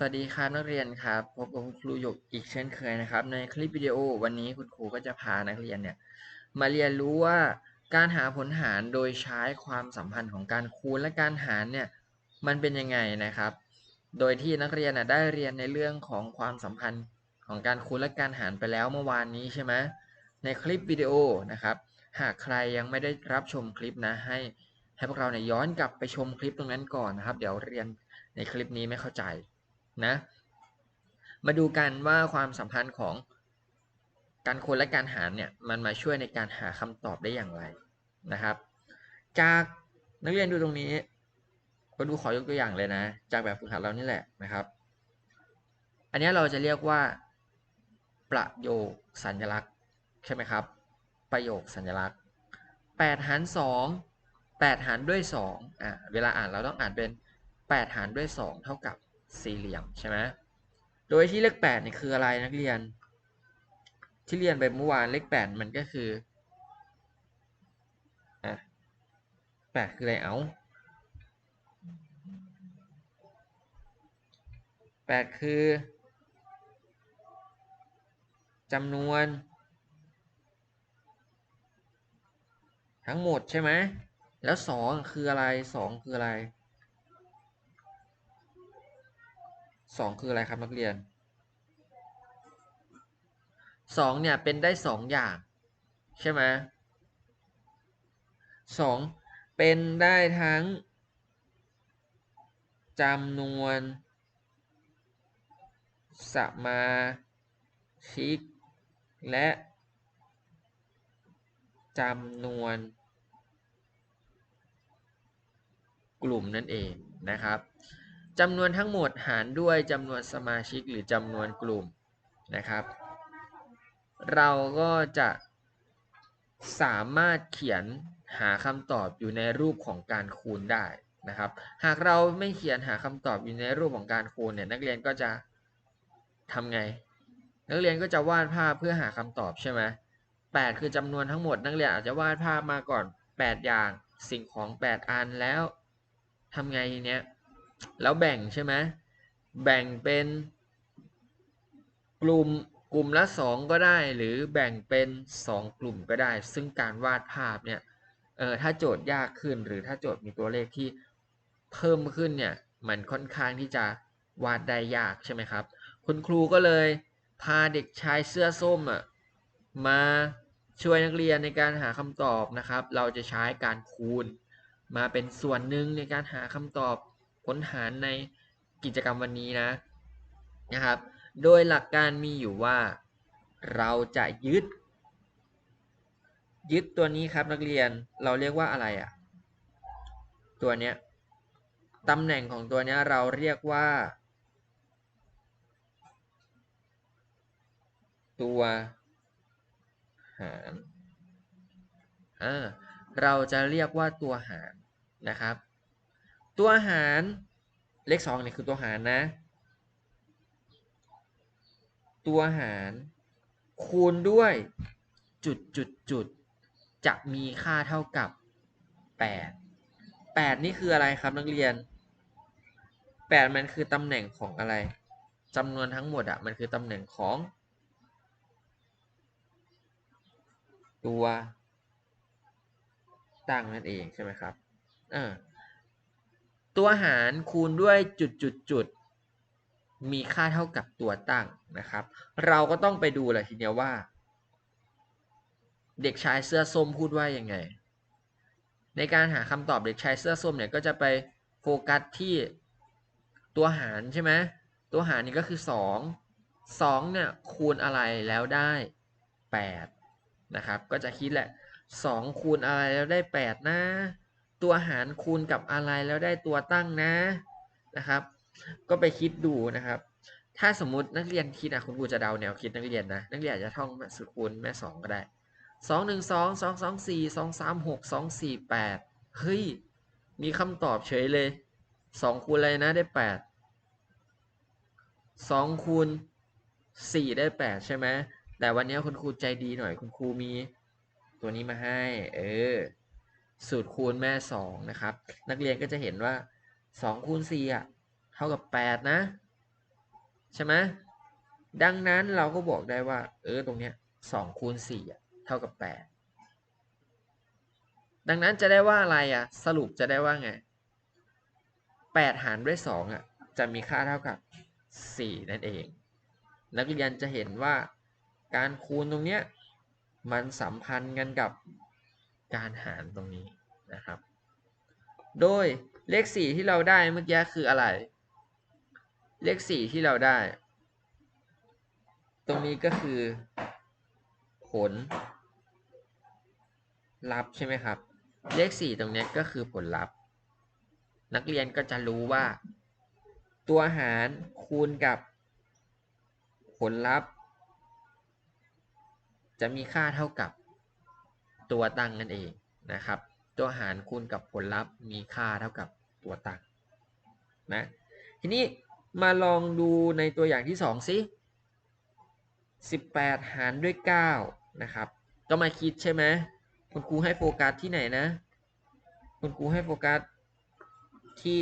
สวัสดีครับนักเรียนครับพบกับคุณครูหยกอีกเช่นเคยนะครับ ในคลิปวิดีโอวันนี้คุณครูก็จะพานักเรียนเนี่ยมาเรียนรู้ว่าการหาผลหารโดยใช้ความสัมพันธ์ของการคูณและการหารเนี่ยมันเป็นยังไงนะครับ โดยที่นักเรียนน่ะได้เรียนในเรื่องของความสัมพันธ์ของการคูณและการหารไปแล้วเมื่อวานนี้ใช่ไหมในคลิปวิดีโอนะครับ หากใครยังไม่ได้รับชมคลิปนะให้ให้พวกเราเนี่ยย้อนกลับไปชมคลิปตรงนั้นก่อนนะครับ เดี๋ยวเรียนในคลิปนี้ไม่เข้าใจ นะมาดูกันว่าความสัมพันธ์ของการคูณและการหารเนี่ยมันมาช่วยในการหาคำตอบได้อย่างไรนะครับ จากนักเรียนดูตรงนี้ ก็ดูขอยกตัวอย่างเลยนะ จากแบบฝึกหัดเรานี่แหละนะครับ อันนี้เราจะเรียกว่า ประโยคสัญลักษณ์ใช่ไหมครับ ประโยคสัญลักษณ์8หาร2 8 หารด้วย2อะเวลาอ่านเราต้องอ่านเป็น 8 หารด้วย 2 เท่ากับ สี่เหลี่ยมใช่ไหมโดยที่เลขแปดนี่คืออะไรนักเรียน ที่เรียนไปเมื่อวานเลขแปดมันก็คืออะแปดคืออะไรเอาแปดคือจำนวน ทั้งหมดใช่ไหมแล้วสองคืออะไรสองคืออะไร สองคืออะไรครับนักเรียนสองเนี่ยเป็นได้สองอย่าง ใช่ไหมสองเป็นได้ทั้งจำนวนสมาชิก และจำนวน กลุ่มนั่นเองนะครับ จำนวนทั้งหมดหารด้วยจำนวนสมาชิกหรือจำนวนกลุ่มนะครับ เราก็จะสามารถเขียนหาคำตอบอยู่ในรูปของการคูณได้นะครับ หากเราไม่เขียนหาคำตอบอยู่ในรูปของการคูณเนี่ยนักเรียนก็จะทำไง นักเรียนก็จะวาดภาพเพื่อหาคำตอบใช่ไหมแปดคือจำนวนทั้งหมดนักเรียนอาจจะวาดภาพมาก่อน 8 อย่างสิ่งของ 8 อันแล้วทำไงทีเนี้ย แล้วแบ่งใช่ไหมแบ่งเป็นกลุ่มกลุ่มละ 2 ก็ได้ หรือแบ่งเป็น 2 กลุ่มก็ได้ ซึ่งการวาดภาพเนี่ยเออถ้าโจทย์ยากขึ้นหรือถ้าโจทย์มีตัวเลขที่เพิ่มขึ้นเนี่ยมันค่อนข้างที่จะวาดได้ยากใช่ไหมครับ คุณครูก็เลยพาเด็กชายเสื้อส้มอะมาช่วยนักเรียนในการหาคำตอบนะครับ เราจะใช้การคูณ มาเป็นส่วนหนึ่งในการหาคำตอบ ค้นหารในกิจกรรมวันนี้นะนะครับ โดยหลักการมีอยู่ว่า เราจะยึด ยึดตัวนี้ครับนักเรียนเราเรียกว่าอะไรอะ่ะตัวเนี้ยตำแหน่งของตัวเนี้ยเราเรียกว่า ตัวหารอ่าเราจะเรียกว่าตัวหารนะครับ ตัวหารเลขสองนี่ยคือตัวหารนะ ตัวหารคูณด้วยจุดจุดจุดจะมีค่าเท่ากับ 8 8 นี่คืออะไรครับนักเรียน 8 มันคือตำแหน่งของอะไรจำนวนทั้งหมดอะมันคือตำแหน่งของ ตัวตั้งนั่นเองใช่ไหมครับ เออ ตัวหารคูณด้วยจุดจุดจุดมีค่าเท่ากับตัวตั้งนะครับ เราก็ต้องไปดูเลยทีเดียวว่า เด็กชายเสื้อส้มพูดว่ายังไง ในการหาคำตอบเด็กชายเสื้อส้มเนี่ยก็จะไปโฟกัสที่ตัวหารใช่ไหมตัวหารนี่ก็คือ 2 2เนี่ยคูณอะไรแล้วได้ 8 นะครับ ก็จะคิดแหละ 2 คูณอะไรแล้วได้ 8 นะ ตัวหารคูณกับอะไรแล้วได้ตัวตั้งนะนะครับ ก็ไปคิดดูนะครับ ถ้าสมมตินักเรียนคิดอะคุณครูจะเดาแนวคิดนักเรียนนะนักเรียนอาจจะท่องสูตรคูณแม่สองก็ได้สองหนึ่งสองสองสองสี่สองสามหกสองสี่แปดเฮ้ยมีคำตอบเฉยเลยสองคูณอะไรนะได้แปดสองคูณสี่ได้แปดใช่ไหมแต่วันนี้คุณครูใจดีหน่อยคุณครูมีตัวนี้มาให้ เออ สูตรคูณแม่2นะครับ นักเรียนก็จะเห็นว่า2คูณ4อะเท่ากับ8นะ ใช่ไหมดังนั้นเราก็บอกได้ว่า เออตรงเนี้ยสองคูณสี่อะเท่ากับแปดดังนั้นจะได้ว่าอะไรอะ สรุปจะได้ว่าไงแปดหารด้วยสองอะจะมีค่าเท่ากับสี่นั่นเอง นักเรียนจะเห็นว่าการคูณตรงเนี้ยมันสัมพันธ์กันกับ การหารตรงนี้นะครับ โดยเลขสี่ที่เราได้เมื่อกี้คืออะไร เลขสี่ที่เราได้ ตรงนี้ก็คือ ผล ลัพธ์ใช่ไหมครับ เลขสี่ตรงนี้ก็คือผลลัพธ์ นักเรียนก็จะรู้ว่า ตัวหารคูณกับ ผลลัพธ์ จะมีค่าเท่ากับ ตัวตั้งนั่นเองนะครับ ตัวหารคูณกับผลลัพธ์มีค่าเท่ากับตัวตั้งนะทีนี้มาลองดูในตัวอย่างที่2สิ18 หารด้วย9นะครับก็มาคิดใช่ไหมคุณครูให้โฟกัสที่ไหนนะ คุณครูให้โฟกัสที่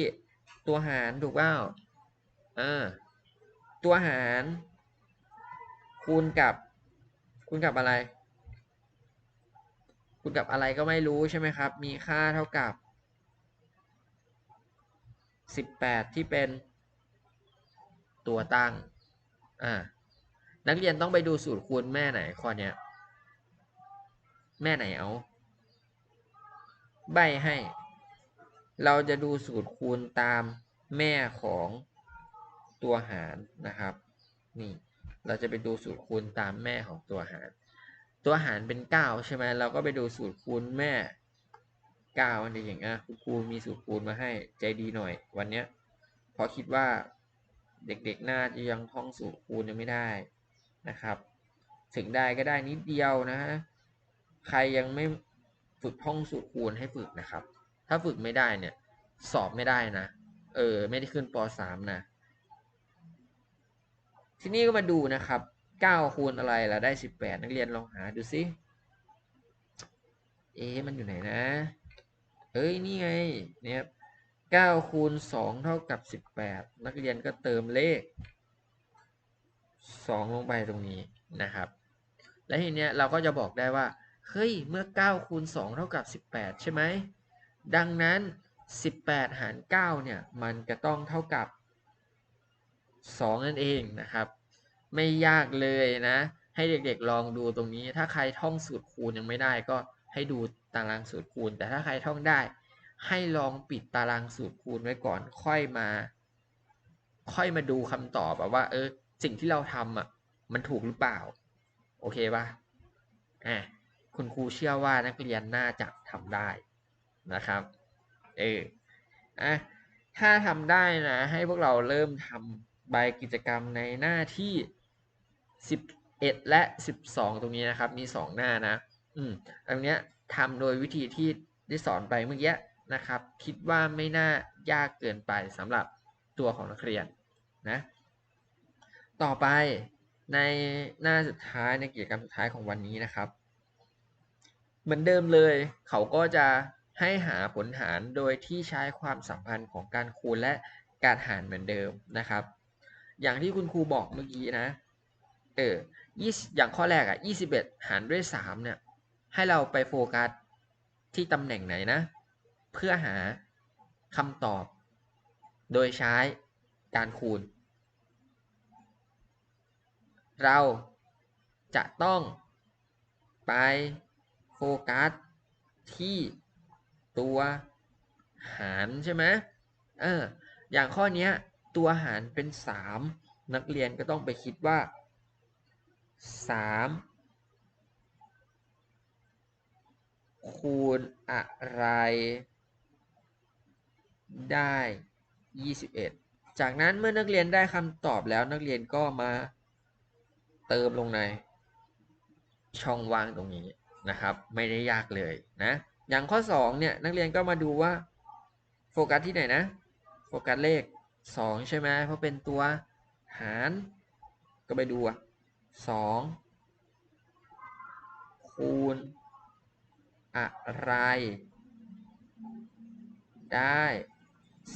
ตัวหารถูกเปล่าอ่าตัวหารคูณกับคูณกับอะไร คูณกับอะไรก็ไม่รู้ใช่ไหมครับ มีค่าเท่ากับ 18 ที่เป็นตัวตั้ง อ่า นักเรียนต้องไปดูสูตรคูณแม่ไหนข้อเนี้ยแม่ไหนเอา ใบให้ เราจะดูสูตรคูณตามแม่ของตัวหารนะครับ นี่ เราจะไปดูสูตรคูณตามแม่ของตัวหาร ตัวหารเป็น9ใช่ไหมเราก็ไปดูสูตรคูณแม่9อันนี้อย่างอะคุณครูมีสูตรคูณมาให้ใจดีหน่อย วันเนี้ยเพราะคิดว่าเด็กๆน่าจะยังท่องสูตรคูณยังไม่ได้นะครับ ถึงได้ก็ได้นิดเดียวนะฮะใครยังไม่ฝึกท่องสูตรคูณให้ฝึกนะครับ ถ้าฝึกไม่ได้เนี่ย สอบไม่ได้นะ เออ ไม่ได้ขึ้นป .3 นะ ทีนี้ก็มาดูนะครับ 9คูณอะไรล่ะได้ 18 นักเรียนลองหาดูสิเอ๊ะมันอยู่ไหนนะเฮ้ย นี่ไง เนี่ย9คูณ2เท่ากับ 18 นักเรียนก็เติมเลข 2 ลงไปตรงนี้นะครับ และทีเนี้ยเราก็จะบอกได้ว่า เฮ้ย เมื่อ 9 คูณ 2 เท่ากับ 18 ใช่ไหม ดังนั้น 18 หาร 9 เนี่ย มันจะต้องเท่ากับ 2 นั่นเองนะครับ ไม่ยากเลยนะ ให้เด็กๆลองดูตรงนี้ ถ้าใครท่องสูตรคูณยังไม่ได้ก็ให้ดูตารางสูตรคูณ แต่ถ้าใครท่องได้ ให้ลองปิดตารางสูตรคูณไว้ก่อน ค่อยมา ค่อยมาดูคำตอบแบบว่า เออ สิ่งที่เราทำอะ มันถูกหรือเปล่า โอเคป่ะอะคุณครูเชื่อว่านักเรียนน่าจะทำได้นะครับ เอออะถ้าทำได้นะ ให้พวกเราเริ่มทำใบกิจกรรมในหน้าที่ 11 และ 12 ตรงนี้นะครับ มี 2 หน้านะ อืมตรงเนี้ยทำโดยวิธีที่ได้สอนไปเมื่อกี้นะครับ คิดว่าไม่น่ายากเกินไปสำหรับตัวของนักเรียนนะ ต่อไปในหน้าสุดท้ายในกิจกรรมสุดท้ายของวันนี้นะครับ เหมือนเดิมเลย เขาก็จะให้หาผลหารโดยที่ใช้ความสัมพันธ์ของการคูณและการหารเหมือนเดิมนะครับ อย่างที่คุณครูบอกเมื่อกี้นะ เออยี่อย่างข้อแรกอะยี่สิบเอ็ดหารด้วยสามเนี่ยให้เราไปโฟกัสที่ตำแหน่งไหนนะ เพื่อหาคำตอบ โดยใช้การคูณ เราจะต้องไปโฟกัสที่ตัวหารใช่ไหมเออ อย่างข้อนี้ตัวหารเป็น 3 นักเรียนก็ต้องไปคิดว่า 3คูณอะไร ได้ 21 จากนั้นเมื่อนักเรียนได้คำตอบแล้วนักเรียนก็มาเติมลงใน ช่องว่างตรงนี้นะครับ ไม่ได้ยากเลยนะ อย่างข้อ 2 เนี่ย นักเรียนก็มาดูว่า โฟกัสที่ไหนนะ โฟกัสเลข 2 ใช่ไหมเพราะเป็นตัวหารก็ไปดูอะ 2คูณ อะไร ได้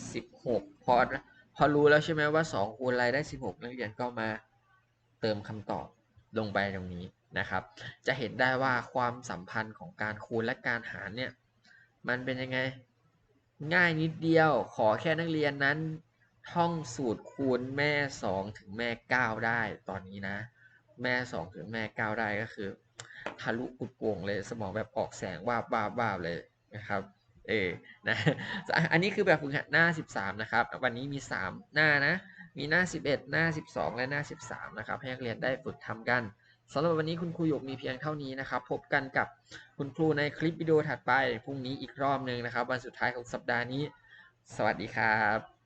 16พอพอรู้แล้วใช่ไหมว่า2คูณอะไรได้16นักเรียนก็มาเติมคำตอบลงไปตรงนี้นะครับ จะเห็นได้ว่าความสัมพันธ์ของการคูณและการหารเนี่ย มันเป็นยังไง ง่ายนิดเดียว ขอแค่นักเรียนนั้น ท่องสูตรคูณแม่ 2 ถึงแม่ 9 ได้ตอนนี้นะ แม่2ถึงแม่9ได้ก็คือทะลุกุดโป่งเลยสมองแบบออกแสงวาบวาบวาบเลยนะครับเออนะอันนี้คือแบบฝึกหัดหน้า 13 นะครับ วันนี้มี 3 หน้านะ มีหน้า 11 หน้า 12 และหน้า 13 นะครับ ให้นักเรียนได้ฝึกทำกันสำหรับวันนี้คุณครูหยกมีเพียงเท่านี้นะครับ พบกันกับคุณครูในคลิปวิดีโอถัดไป พรุ่งนี้อีกรอบหนึ่งนะครับ วันสุดท้ายของสัปดาห์นี้ สวัสดีครับ